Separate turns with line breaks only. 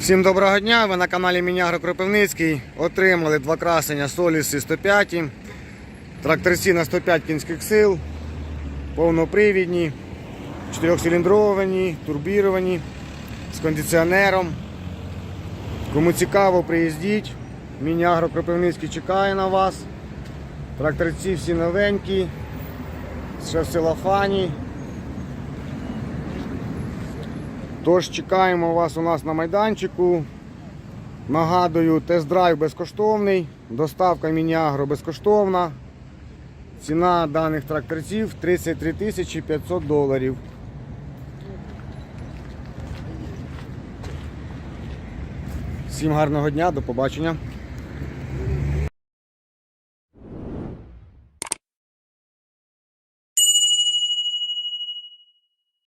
Всім доброго дня! Ви на каналі Мінягро Кропивницький. Отримали два красення Соліси 105, тракторці на 105 кінських сил, повнопривідні, чотирьохциліндровані, турбіровані, з кондиціонером. Кому цікаво, приїздіть. Мінягро Кропивницький чекає на вас. Тракторці всі новенькі, ще в целофані. Тож чекаємо вас у нас на майданчику. Нагадую, тест-драйв безкоштовний, доставка міні-агро безкоштовна. Ціна даних тракторців 33 тисячі 500 доларів. Всім гарного дня, до побачення.